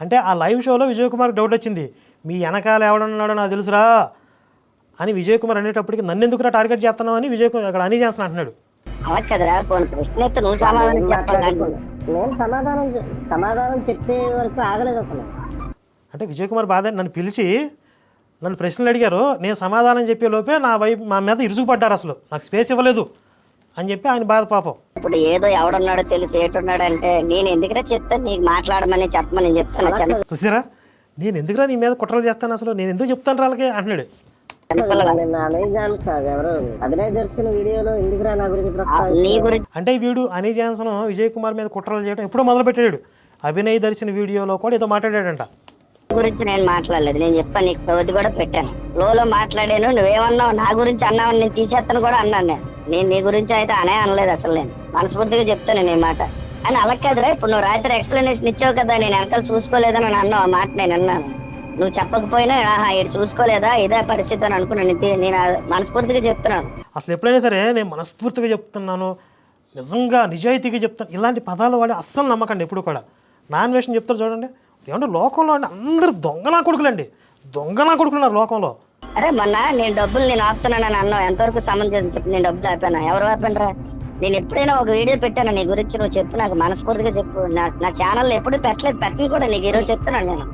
అంటే ఆ లైవ్ షోలో విజయ్ కుమార్ డౌట్ వచ్చింది. మీ వెనకాల ఎవడున్నాడో నాకు తెలుసురా అని విజయ్ కుమార్ అనేటప్పటికి నన్ను ఎందుకురా టార్గెట్ చేస్తున్నావు అని విజయ్ కుమార్ అక్కడ అని చేస్తాను అంటున్నాడు. అలా కదరా పోనీ ప్రశ్న ఎత్తే నువ్వు సమాధానం. నేను చెప్పే వరకు ఆగలేదు అసలు. అంటే విజయ్ కుమార్ బాధ నన్ను పిలిచి నన్ను ప్రశ్నలు అడిగారు. నేను సమాధానం చెప్పే లోపే నా వైపు మా మీద ఇరుసుకుపడ్డారు అసలు. నాకు స్పేస్ ఇవ్వలేదు. అని చెప్పి ఆయన బాధ పాపం. ఇప్పుడు ఏదో ఎవడున్నాడో తెలిసి ఏటున్నాడు అంటే నేను ఎందుకురా చెప్తాను నీకు మాట్లాడమని చెప్పమని చెప్తాను చిన్న చూసారా? నేను ఎందుకురా నీ మీద కుట్రలు చేస్తాను అసలు? నేను ఎందుకు చెప్తాను వాళ్ళకి? అంటున్నాడు. చిన్నపిల్లలు. నేను అమెజాన్ సార్ ఎవరు? అభినయ్ దర్శన్ వీడియోలో ఎందుకురా నా గురించి? నీ గురించి అంటే వీడు అనీ జాన్సన్ విజయ్ కుమార్ మీద కుట్రలు చేయడం ఎప్పుడో మొదలుపెట్టాడు. అభినయ్ దర్శన వీడియోలో కూడా ఏదో మాట్లాడాడంట. గురించి నేను మాట్లాడలేదు. నేను చెప్పాను నీకు కూడా పెట్టాను. లోలో మాట్లాడాను నువ్వేమన్నావు? నా గురించి అన్నావు నేను తీసేస్తాను కూడా అన్నాను నేను. నేను నీ గురించి అయితే అనే అనలేదు అసలు నేను. మనస్ఫూర్తిగా చెప్తాను ఈ మాట. అని అలా కాదురా ఇప్పుడు నువ్వు రాత్రి ఎక్స్ప్లెనేషన్ ఇచ్చావు కదా నేను వెనకాల చూసుకోలేదని నేను అన్నావు ఆ మాట నేను అన్నాను. నువ్వు చెప్పకపోయినా ఆహా ఇటు చూసుకోలేదా? ఇదే పరిస్థితి అని అనుకున్నాను. నేను మనస్ఫూర్తిగా చెప్తున్నాను. అసలు ఎప్పుడైనా సరే నేను మనస్ఫూర్తిగా చెప్తున్నాను నిజంగా నిజాయితీగా చెప్తాను ఇలాంటి పదాలు వాడి అస్సలు నమ్మకండి ఎప్పుడు కూడా. నాన్ వేషన్ చెప్తారు చూడండి. ఏమంటే లోకంలో అండి అందరు దొంగనా కొడుకులండి. దొంగనా కొడుకులున్నారు లోకంలో. అరే మొన్న నేను డబ్బులు నేను ఆపుతున్నానని అన్నావు. ఎంతవరకు సమంజసం చెప్పి నేను డబ్బులు ఆపాను? ఎవరు ఆపానరా? నేను ఎప్పుడైనా ఒక వీడియో పెట్టాను నీ గురించి నువ్వు చెప్పు నాకు మనస్ఫూర్తిగా చెప్పు. నా నా ఛానల్ ఎప్పుడు పెట్టలేదు పెట్టను కూడా నీకు ఈరోజు చెప్తున్నాను నేను.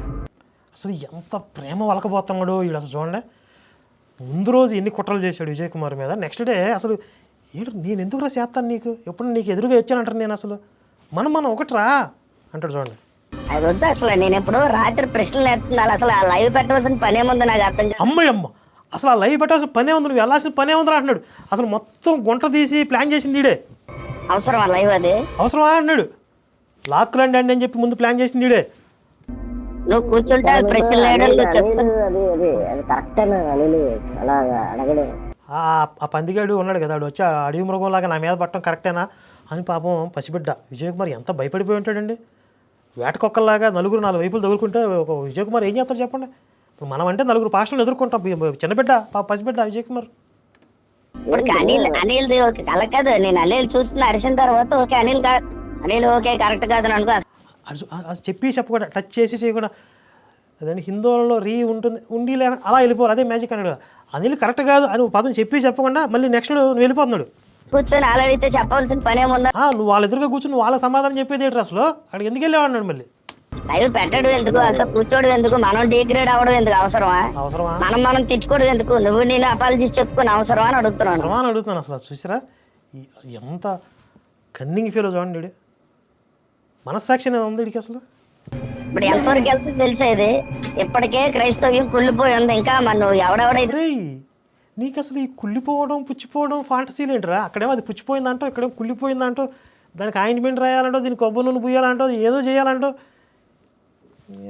అసలు ఎంత ప్రేమ వలకపోతున్నాడు వీడు అసలు చూడండి. ముందు రోజు ఎన్ని కుట్రలు చేశాడు విజయ్ కుమార్ మీద. నెక్స్ట్ డే అసలు ఏడు నేను ఎందుకు రా చేస్తాను నీకు? ఎప్పుడు నీకు ఎదురుగా వచ్చానంటాను నేను అసలు? మనం మనం ఒకటి రా అంటాడు చూడండి. అది వద్దు అసలు నేను ఎప్పుడు రాత్రి ప్రశ్నలు నేర్చుకున్నాను. అసలు ఆ లైవ్ పెట్టవలసిన పని ఏముందో నాకు అర్థం కాదు. అమ్మయ్య అమ్మ అసలు ఆ లైవ్ పెట్టాల్సిన పనే ఉంది నువ్వు వెళ్ళాల్సిన పనే ఉందిరా అంటున్నాడు. అసలు మొత్తం గుంట తీసి ప్లాన్ చేసింది ఈడే. అవసరం ఆ లైవ్ అది? అవసరమా అంటున్నాడు. లాక్ రండి అండి అని చెప్పి ముందు ప్లాన్ చేసింది ఈడే. నువ్వు కూర్చుంటే ప్రశ్నలు వేయడం అనిల్ నువ్వు చెప్పు. అనిల్ అది అది అది కరెక్టేనా అనిల్. అలాగా అడగడం ఆ ఆ పందిగాడు ఉన్నాడు కదా ఆడు వచ్చి ఆ అడవి మృగంలాగా నా మీద పట్టడం కరెక్టేనా అని పాపం పసిబిడ్డ విజయ్ కుమార్ ఎంత భయపడిపోయి ఉంటాడండి? వేటకొక్కల్లాగా నలుగురు నాలుగు వైపులు తగులుకుంటే ఒక విజయ్ కుమార్ ఏం చేస్తాడు చెప్పండి? ఇప్పుడు మనం అంటే నలుగురు పాషలను ఎదుర్కొంటాం. చిన్నబిడ్డ పసిబిడ్డ విజయ్ కుమార్ అనిల్ అనిల్ ఓకే. అలా కాదు నేను అనిల్ చూస్తున్న అరిసిన తర్వాత ఓకే అనిల్ కాదు అనిల్ ఓకే కరెక్ట్ కాదు అని అనుకో. అది అది చెప్పి చెప్పకుండా టచ్ చేసి చేయకుండా అదండి హిందువులలో రీ ఉంటుంది ఉండి లేకుండా అలా వెళ్ళిపోవాలి అదే మ్యాజిక్ అన్నాడు అనిల్ కరెక్ట్ కాదు అని పదం చెప్పి చెప్పకుండా మళ్ళీ నెక్స్ట్ వెళ్ళిపోతున్నాడు. కూర్చొని అలా అడిగితే చెప్పవలసిన పని ఏముందా? ఆ, నువ్వు వాళ్ళ ఎదురుగా కూర్చుని వాళ్ళ సమాధానం చెప్పేది ఏంటి అసలు? అక్కడికి ఎందుకు వెళ్ళేవాడు మళ్ళీ? లైవ్ పెట్టడం ఎందుకు? అంత కూర్చోవడం ఎందుకు? మనం డిగ్రేడ్ అవ్వడం ఎందుకు? అవసరమా? అవసరమా? మనం మనం తెచ్చుకోవడం ఎందుకు? నువ్వు నేను అపాలజీ చెప్పుకొని అవసరమా అని అడుగుతున్నాను. అవసరమా అని అడుగుతున్నాను అసలు. చూసారా? ఈ- ఎంత కన్నింగ్ ఫీల్ చూడండి వీడు. మనస్సాక్షి అనేది ఉంది వీడికి అసలు. ఇప్పుడు ఎంతవరకు వెళ్తుంది తెలిసేది ఇప్పటికే క్రైస్తవ్యం కుళ్ళిపోయి ఉంది. ఇంకా మన ఎవడెవడైతే రేయ్! నీకు అసలు ఈ కుళ్ళిపోవడం పుచ్చిపోవడం ఫాంటసీలు ఏంటిరా అక్కడేమో అది పుచ్చిపోయిందంటో ఇక్కడేమో కుళ్ళిపోయిందంటో దానికి ఆయింట్మెంట్ రాయాలంటో దీనికి కొబ్బరి నూనె పూయాలంటో ఏదో చేయాలంటో.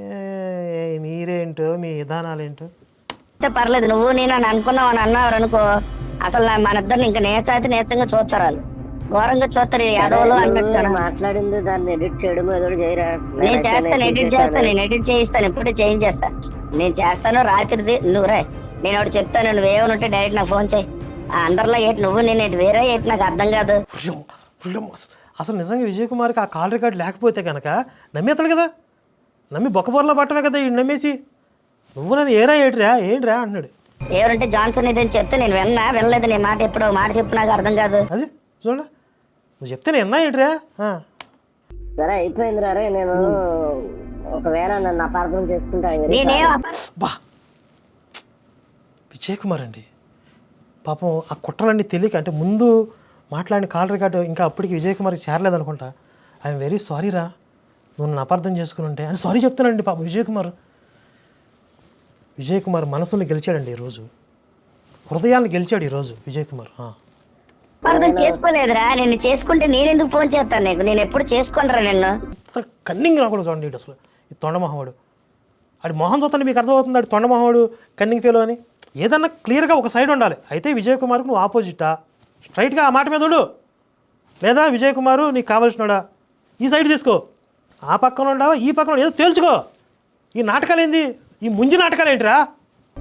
ఏ- మీరేంటో మీ విధానాలేంటో. పర్లేదు నువ్వు నేను అని అనుకున్నావు అని అన్నావు అనుకో. అసలు నా- మన ఇద్దరిని ఇంకా నేర్చాయితే నేర్చంగా చూస్తారు వాళ్ళు ఘోరంగా చూస్తారు యాదవులు అన్నట్టు నేను మాట్లాడింది దాన్ని ఎడిట్ చేయడం ఏదో చేయరా? నేను చేస్తాను ఎడిట్ చేస్తాను. నేను ఎడిట్ చేయిస్తాను ఇప్పుడు చేంజ్ చేస్తాను నేను చేస్తాను రాత్రిది నువ్వు రే. నేను ఒకటి చెప్తాను నువ్వేమైనా ఉంటే డైరెక్ట్ నాకు ఫోన్ చేయి. ఆ అందరిలో ఏంటి నువ్వు నేను ఏంటి వేరే ఏంటి నాకు అర్థం కాదు. అసలు నిజంగా విజయ్ కుమార్కి ఆ కాల్ రికార్డ్ లేకపోతే కనుక నమ్మేస్తాడు కదా? నమ్మి బొక్కబొరలో పట్టమే కదా ఈ నమ్మేసి? నువ్వు నన్ను ఏరా ఏట్రా ఏంట్రా అంటున్నాడు. ఎవరంటే జాన్సన్ ఇదని చెప్తే నేను విన్నా వినలేదు నీ మాట ఎప్పుడో మాట చెప్పు నాకు అర్థం కాదు. అది చూడండి. నువ్వు చెప్తే నేను ఎన్నా ఏంట్రా ఆ. సరే అయిపోయింది రే నేను ఒకవేళ నన్ను అపార్థం చేసుకుంటే నేనేం బా. విజయ్ కుమార్ అండి పాపం ఆ కుట్రలన్నీ తెలియక అంటే ముందు మాట్లాడిన కాల్ రికార్డు ఇంకా అప్పటికి విజయ్ కుమార్కి చేరలేదు అనుకుంటా ఐఎమ్ వెరీ సారీ రా నువ్వు నన్ను అపార్థం చేసుకుని ఉంటే అని సారీ చెప్తానండి పాపం విజయ్ కుమార్ విజయ్ కుమార్ మనసుని గెలిచాడండి ఈరోజు. హృదయాన్ని గెలిచాడు ఈరోజు విజయ్ కుమార్. అర్థం చేసుకోలేదురా నేను చేసుకుంటే నేను ఎందుకు ఫోన్ చేస్తాను నీకు? నేను ఎప్పుడు చేసుకోనరా నిన్ను? కన్నింగ్ రాకూడదు చూడండి అసలు ఈ తొండమొహవాడు ఆడి మొహం చూస్తుంటే మీకు అర్థమవుతుంది ఆడి తొండమొహవాడు కన్నింగ్ ఫీల్ అని. ఏదన్నా క్లియర్గా ఒక సైడ్ ఉండాలి. అయితే విజయ్ కుమార్కు నువ్వు ఆపోజిటా? స్ట్రైట్గా ఆ మాట మీద ఉండు. లేదా విజయ్ కుమారు నీకు కావాల్సినాడా? ఈ సైడ్ తీసుకో. ఆ పక్కన ఉండవా? ఈ పక్కన? ఏదో తేల్చుకో. ఈ నాటకాలు ఏంది? ఈ ముంజి నాటకాలు ఏంటిరా?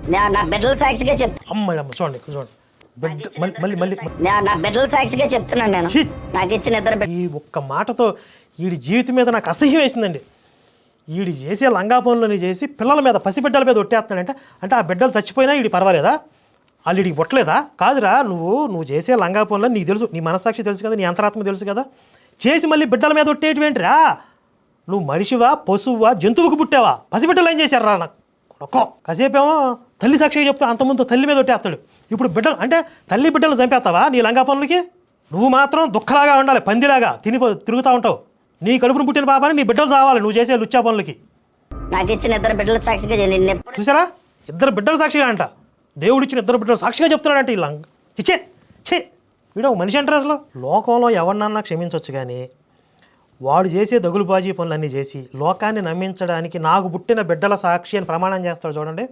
నా- నా బిడ్డల సాక్షిగా చెప్తా అమ్మ అమ్మ చూడండి చూడండి. మళ్ళీ చెప్తున్నాను నేను! నాకు ఇచ్చిన ఈ ఒక్క మాటతో వీడి జీవితం మీద నాకు అసహ్యం వేసిందండి. వీడు చేసే లంగా పనులని చేసి పిల్లల మీద పసిబిడ్డల మీద ఒట్టేస్తున్నాడంటే అంటే ఆ బిడ్డలు చచ్చిపోయినా వీడి పర్వాలేదా? వాళ్ళు వీడికి పుట్టలేదా కాదురా నువ్వు నువ్వు చేసే లంగాపోనులని నీకు తెలుసు నీ మనస్సాక్షి తెలుసు కదా నీ అంతరాత్మ తెలుసు కదా. చేసి మళ్ళీ బిడ్డల మీద ఒట్టేటివేంటిరా నువ్వు మనిషివా పశువా జంతువుకు పుట్టావా? పసిబిడ్డలు ఏం చేశారా నాకు కొడకో. కాసేపేమో తల్లి సాక్షిగా చెప్తా అంతకుముందు తల్లి మీద ఒట్టేస్తాడు. ఇప్పుడు బిడ్డలు అంటే తల్లి బిడ్డలు చంపేస్తావా నీ లంగా పనులకి నువ్వు మాత్రం దుఃఖలాగా ఉండాలి పందిలాగా తిని తిరుగుతూ ఉంటావు. నీ కడుపును పుట్టిన పాపాని నీ బిడ్డలు చావాలి నువ్వు చేసే లుచ్చా పనులకి. నాకు ఇచ్చిన ఇద్దరు బిడ్డల సాక్షిగా చూసారా? ఇద్దరు బిడ్డలు సాక్షిగా అంట. దేవుడు ఇచ్చిన ఇద్దరు బిడ్డలు సాక్షిగా చెప్తున్నాడంట లంగ చిచ్చే ఛే వీడు మనిషి అంటారు అసలు. లోకంలో ఎవరినన్నా క్షమించవచ్చు కానీ వాడు చేసే దగులుబాజీ పనులన్నీ చేసి లోకాన్ని నమ్మించడానికి నాకు పుట్టిన బిడ్డల సాక్షి అని ప్రమాణం చేస్తాడు చూడండి.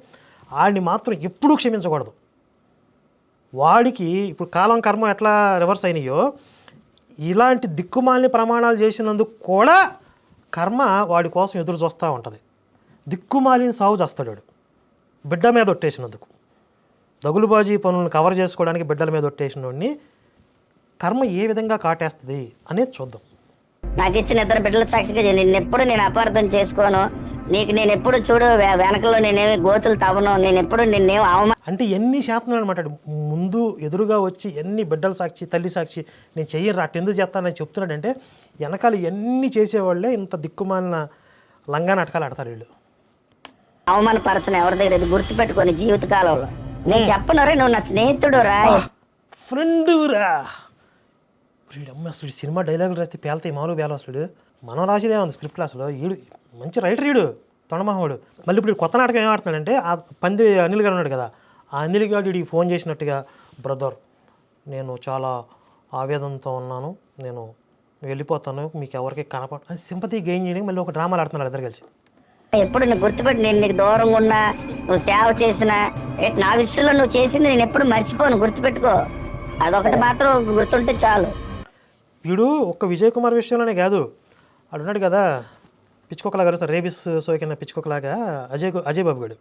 ఆడిని మాత్రం ఎప్పుడూ క్షమించకూడదు. వాడికి ఇప్పుడు కాలం కర్మ ఎట్లా రివర్స్ అయినాయో ఇలాంటి దిక్కుమాలిని ప్రమాణాలు చేసినందుకు కూడా కర్మ వాడి కోసం ఎదురు చూస్తూ ఉంటుంది. దిక్కుమాలిని సాగు చేస్తాడు వాడు. బిడ్డ మీద ఒట్టేసినందుకు. దగులుబాజీ పనులను కవర్ చేసుకోవడానికి బిడ్డల మీద ఒట్టేసిన వాడిని కర్మ ఏ విధంగా కాటేస్తుంది అనేది చూద్దాం. నాకు ఇచ్చిన ఇద్దరు బిడ్డల సాక్షిగా నేను ఎప్పుడు నేను అపార్థం చేసుకోను. నీకు నేను ఎప్పుడు చూడు వెనకలో నేనేమి గోతులు తవ్వను నేను ఎప్పుడు నిన్నేం అవమా అంటే ఎన్ని శాతం అనమాట ముందు ఎదురుగా వచ్చి ఎన్ని బిడ్డల సాక్షి తల్లి సాక్షి నేను చెయ్యను రా ఎందుకు చేస్తానని చెప్తున్నాడంటే వెనకాల ఎన్ని చేసేవాళ్ళే ఇంత దిక్కుమాలిన లంగా నాటకాలు ఆడతారు వీళ్ళు. అవమానపరచను ఎవరి దగ్గర? ఇది గుర్తుపెట్టుకొని జీవితకాలంలో. నేను చెప్పను రే నువ్వు నా స్నేహితుడు రా. ఫ్రెండ్ రా. వీడమ్మ అసలు సినిమా డైలాగులు రాస్తే పేలతాయి మామూలు పేల అసలు. మనం రాసేదే ఉంది స్క్రిప్ట్ అసలు. వీడు మంచి రైటర్ వీడు తొండమహముడు. మళ్ళీ ఇప్పుడు కొత్త నాటకం ఏం ఆడుతున్నాడంటే ఆ పంది అనిల్ గారు ఉన్నాడు కదా ఆ అనిల్ గారు వీడికి ఫోన్ చేసినట్టుగా బ్రదర్ నేను చాలా ఆవేదనతో ఉన్నాను. నేను వెళ్ళిపోతాను. మీకు ఎవరికి కనపడ సింపతి గెయిన్ చేయడానికి మళ్ళీ ఒక డ్రామాలు ఆడుతున్నారు ఇద్దరు కలిసి. ఎప్పుడు నువ్వు గుర్తుపెట్టి నేను నీకు దూరంగా ఉన్నా నువ్వు సేవ చేసినా నా విషయంలో నువ్వు చేసింది నేను ఎప్పుడు మర్చిపోను. గుర్తుపెట్టుకో. అదొకటి మాత్రం గుర్తుంటే చాలు. వీడు ఒక్క విజయ్ కుమార్ విషయంలోనే కాదు. వాడు కదా పిచ్చుకోకలాగా సార్ రేబిస్ సోకిన పిచ్చుకోకలాగా అజయ్ అజయ్ బాబు గడు.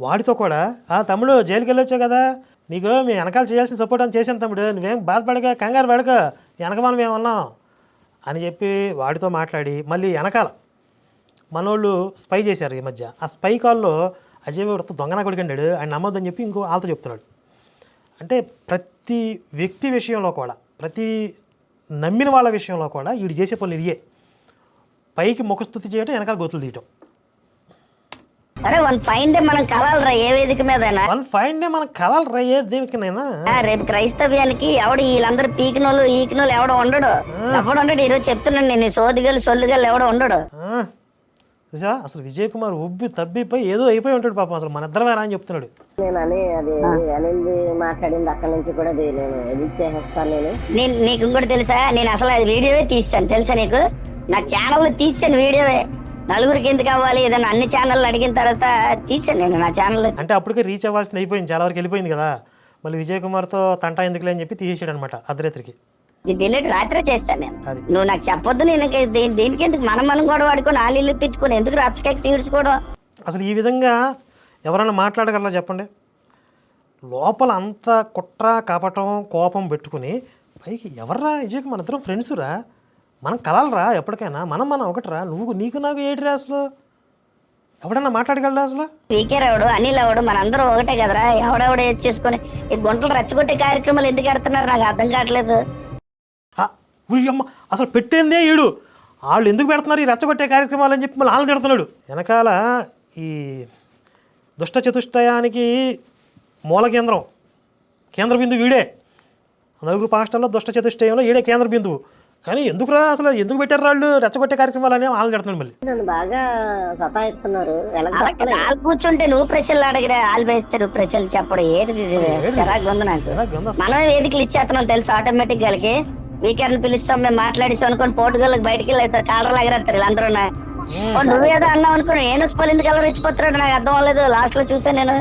వాడితో కూడా ఆ తమ్ముడు జైలుకి వెళ్ళొచ్చావు కదా నీకు మీ వెనకాల చేయాల్సిన సపోర్ట్ అని చేశాను తమ్ముడు నువ్వేం బాధపడక కంగారు పడక వెనక మనం ఏమన్నాం అని చెప్పి వాడితో మాట్లాడి మళ్ళీ వెనకాల మనోళ్ళు స్పై చేశారు ఈ మధ్య. ఆ స్పై కాల్లో అజయ్ బాబు వృత్త దొంగన కొడుకండాడు ఆయన నమ్మొద్దని చెప్పి ఇంకో వాళ్ళతో చెప్తున్నాడు. అంటే ప్రతి వ్యక్తి విషయంలో కూడా ప్రతి నమ్మిన వాళ్ళ విషయంలో కూడా వీడు చేసే పనులు ఇడియే. పైకి ముఖస్థుతి చేయడం వెనకాల గొతులు తీయటం. అరే వన్ ఫైన్ డే మనం కలాలరా ఏ వేదిక మీదైనా. వన్ ఫైవ్ డే మన కళలు రయ్యే దేనికినైనా. రేపు క్రైస్తవ్యానికి ఎవడు వీళ్ళందరూ పీకినోళ్ళు ఈకినోళ్ళు ఎవడో ఉండడు. ఎవడు ఉండడు ఈరోజు చెప్తున్నాను నేను సోదిగలు సొల్లుగలు ఎవడో ఉండడు. ఆ, చూసావా? అసలు విజయ్ కుమార్ ఉబ్బి తబ్బిపోయి ఏదో అయిపోయి ఉంటాడు పాపం. అసలు మన ఇద్దరమే రా అని చెప్తున్నాడు. నేను అని అది అనిల్ది మాట్లాడింది అక్కడ నుంచి కూడా అది నేను ఎడిట్ చేసేస్తాను నేను. నేను నీకు ఇంకోటి తెలుసా? నేను అసలు అది వీడియోవే తీస్తాను. తెలుసా నీకు? నా ఛానల్లో తీసాను వీడియోవే. నలుగురికి ఎందుకు అవ్వాలి? ఏదైనా అన్ని ఛానళ్ళు అడిగిన తర్వాత తీసాను నేను నా ఛానల్ అంటే అప్పటికే రీచ్ అవ్వాల్సింది అయిపోయింది. చాలా వరకు వెళ్ళిపోయింది కదా. మళ్ళీ విజయ్ కుమార్తో తంటా ఎందుకులే అని చెప్పి తీసేసాడు అనమాట అర్ధరాత్రికి. డిలీట్ రాత్రే చేస్తాను నేను. నువ్వు నాకు చెప్పొద్దు నేను దీనికి ఎందుకు మనం మనం కూడా వాడుకొని ఆ ఇల్లు తెచ్చుకొని ఎందుకు రచ్చకేక్ సీడ్చుకోవడం అసలు ఈ విధంగా ఎవరైనా మాట్లాడగలరా చెప్పండి? లోపల అంత కుట్ర కపటం కోపం పెట్టుకుని పైకి ఎవర్రా విజయ్ మన ఇద్దరం ఫ్రెండ్స్ రా? మనం కలలరా ఎప్పటికైనా? మనం మనం ఒకటిరా? నువ్వు నీకు నాకు ఏటిరా అసలు? ఎవడన్నా మాట్లాడగలరా అసలు? పీకే రావుడు అనిల్ అవడు మనందరం ఒకటే కదరా. ఎవడెవడ చేసుకొని ఈ గుంటలు రెచ్చగొట్టే కార్యక్రమాలు ఎందుకు పెడుతున్నారు నాకు అర్థం కావట్లేదు. ఉయ్యమ్మ అసలు పెట్టిందే ఈడు. వాళ్ళు ఎందుకు పెడుతున్నారు ఈ రెచ్చగొట్టే కార్యక్రమాలు అని చెప్పి మళ్ళీ వాళ్ళని తిడుతున్నాడు. వెనకాల ఈ దుష్ట చతుష్టయానికి మూల కేంద్రం కేంద్ర బిందువు వీడే. నలుగురు పాస్టర్లో దుష్ట చతుష్టయంలో ఈడే కేంద్ర బిందువు. కానీ ఎందుకురా అసలు ఎందుకు పెట్టారు వాళ్ళు రెచ్చగొట్టే కార్యక్రమాలు అని వాళ్ళని తిడుతున్నాడు మళ్ళీ. నన్ను బాగా సతాయిస్తున్నారు. వాళ్ళు కూర్చుంటే నువ్వు ప్రశ్నలు అడిగిరా? వాళ్ళు వేస్తే నువ్వు ప్రశ్నలు చెప్పడం ఏంటిది? చిరాకు ఉంది నాకు? మనం వేదికలు ఇచ్చేస్తున్నాం తెలుసు? ఆటోమేటిక్ గాలకి వీకెండ్ పిలుస్తాం మేము మాట్లాడిస్తాం అనుకుని పోటుగాళ్ళకి బయటికి వెళ్ళి కాలర్లు ఎగరేస్తారు వీళ్ళందరూ నువ్వేదో అన్నావు అనుకుని నేను స్పల్ ఎందుకు ఎలా రెచ్చిపోతున్నాడు నాకు అర్థం అవ్వలేదు. లాస్ట్లో చూసాను నేను.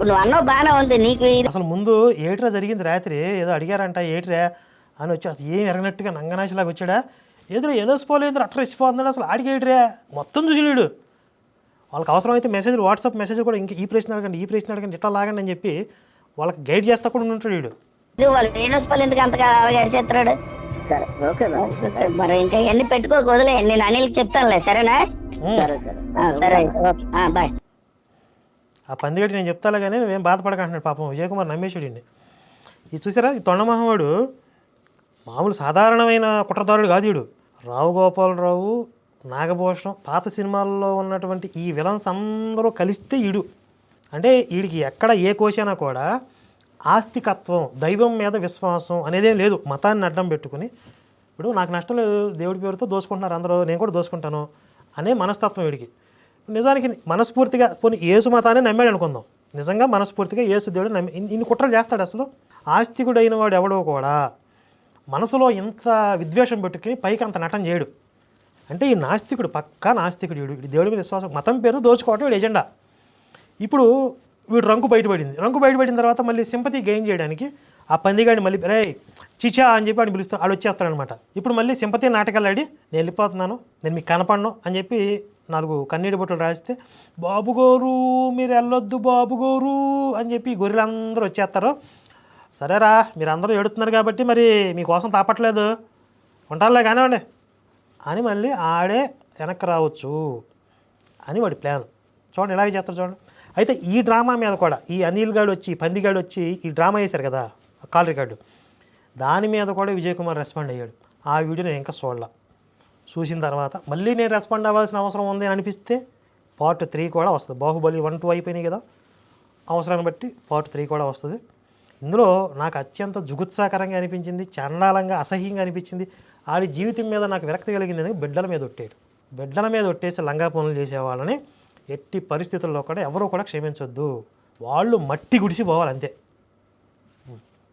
నువ్వు అన్నావు బాగానే ఉంది. నీకు అసలు ముందు ఏట్రా జరిగింది రాత్రి? ఏదో అడిగారంట ఏట్రా? అని వచ్చి అసలు ఏం ఎరగనట్టుగా నంగనాశిలాగా వచ్చాడా? ఏదో ఏదో స్పోలేదు అట్ట రెచ్చిపోతున్నాడు అసలు. ఆడికి ఏట్రా? మొత్తం చూసినాడు వాళ్ళకి అవసరమైతే మెసేజ్ వాట్సాప్ మెసేజ్ కూడా ఇంకా ఈ ప్రశ్న అడగండి ఈ ప్రశ్న అడగండి ఇట్లా లాగండి అని చెప్పి వాళ్ళకి గైడ్ చేస్తా కూడా ఉంటాడు వీడు. వాళ్ళు నేను స్పల్ ఎందుకు అంతగా అరిచేస్తున్నాడు సరే ఓకే మేడం మరి ఇంకా ఎన్ని పెట్టుకోక వదిలే. నేను అనిల్కి చెప్తానులే సరేనా? సరే సరే. ఆ, సరే అయితే ఓకే. ఆ, బాయ్. ఆ పందిగట్టి నేను చెప్తాలే కానీ నువ్వేం బాధపడకంటున్నాడు పాపం. విజయ్ కుమార్ నమ్మేశాడండి. ఇది చూసారా? ఈ తొండమహమ్మడు మామూలు సాధారణమైన కుట్రదారుడు కాదు వీడు రావు గోపాలరావు నాగభూషణం పాత సినిమాల్లో ఉన్నటువంటి ఈ విలన్స్ అందరూ కలిస్తే ఈడు. అంటే వీడికి ఎక్కడ ఏ కోసైనా కూడా ఆస్తికత్వం దైవం మీద విశ్వాసం అనేదేం లేదు. మతాన్ని అడ్డం పెట్టుకుని ఇప్పుడు నాకు నష్టం లేదు దేవుడి పేరుతో దోసుకుంటున్నారు అందరూ నేను కూడా దోసుకుంటాను అనే మనస్తత్వం వీడికి. నిజానికి మనస్ఫూర్తిగా పోనీ ఏసు మతాన్ని నమ్మాడు అనుకుందాం. నిజంగా మనస్ఫూర్తిగా ఏసు దేవుడు నమ్మి ఇన్ని- కుట్రలు చేస్తాడు అసలు. ఆస్తికుడైన వాడు ఎవడో కూడా మనసులో ఇంత విద్వేషం పెట్టుకుని పైకి అంత నటన చేయడు. అంటే ఈ నాస్తికుడు పక్కా నాస్తికుడు దేవుడి మీద విశ్వాసం. మతం పేరు దోచుకోవటం ఎజెండా. ఇప్పుడు వీడు రంకు బయటపడింది. రంకు బయటపడిన తర్వాత మళ్ళీ సింపతి గెయిన్ చేయడానికి ఆ పందిగాడిని మళ్ళీ రే చిచా అని చెప్పి ఆయన పిలుస్తాను ఆడు వచ్చేస్తాడనమాట. ఇప్పుడు మళ్ళీ సింపతి నాటకాలు ఆడి నేను వెళ్ళిపోతున్నాను నేను మీకు కనపడను అని చెప్పి నాలుగు కన్నీటి బొట్టలు రాస్తే బాబుగోరు మీరు వెళ్ళొద్దు బాబుగోరు అని చెప్పి గొర్రెలందరూ వచ్చేస్తారు. సరేరా మీరు అందరూ ఏడుతున్నారు కాబట్టి మరి మీకోసం తాపట్లేదు. ఉంటానులే కానివ్వండి అని మళ్ళీ ఆడే వెనక్కి రావచ్చు అని వాడి ప్లాన్. చూడండి ఇలాగే చేస్తారు చూడండి. అయితే ఈ డ్రామా మీద కూడా ఈ అనిల్ గాడు వచ్చి పందిగాడు వచ్చి ఈ డ్రామా వేశారు కదా కాల్ రికార్డు. దాని మీద కూడా విజయ్ కుమార్ రెస్పాండ్ అయ్యాడు. ఆ వీడియో నేను ఇంకా చూడాల. చూసిన తర్వాత మళ్ళీ నేను రెస్పాండ్ అవ్వాల్సిన అవసరం ఉంది అని అనిపిస్తే పార్ట్ త్రీ కూడా వస్తుంది. బాహుబలి వన్ టూ అయిపోయినాయి కదా. అవసరాన్ని బట్టి పార్ట్ త్రీ కూడా వస్తుంది. ఇందులో నాకు అత్యంత జుగుత్సాకరంగా అనిపించింది చండాలంగా అసహ్యంగా అనిపించింది. ఆడి జీవితం మీద నాకు విరక్తి కలిగింది అని బిడ్డల మీద ఒట్టాడు. బిడ్డల మీద ఒట్టేసి లంగా పనులు చేసేవాళ్ళని ఎట్టి పరిస్థితుల్లో కూడా ఎవరూ కూడా క్షమించొద్దు. వాళ్ళు మట్టి గుడిసి పోవాలి అంతే